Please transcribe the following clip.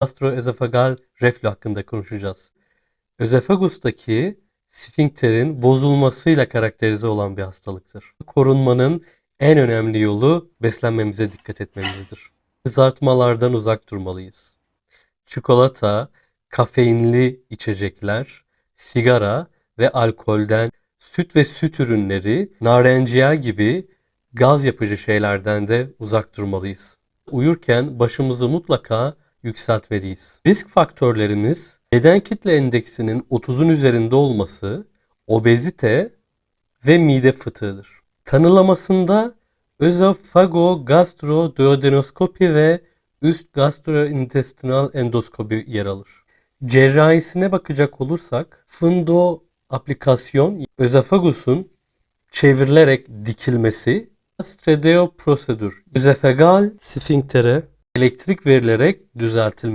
gastroezofagal reflü hakkında konuşacağız. Özofagustaki sfinkterin bozulmasıyla karakterize olan bir hastalıktır. Korunmanın en önemli yolu beslenmemize dikkat etmemizdir. Kızartmalardan uzak durmalıyız. Çikolata, kafeinli içecekler, sigara ve alkolden, süt ve süt ürünleri, narenciye gibi gaz yapıcı şeylerden de uzak durmalıyız. Uyurken başımızı mutlaka yükseltmeliyiz. Risk faktörlerimiz beden kitle endeksinin 30'un üzerinde olması, obezite ve mide fıtığıdır. Tanılamasında özofagogastroduodenoskopi ve üst gastrointestinal endoskopi yer alır. Cerrahisine bakacak olursak fundo aplikasyon özofagusun çevrilerek dikilmesi stredeo prosedür. Özofagal sfinktere elektrik verilerek düzeltilmesi.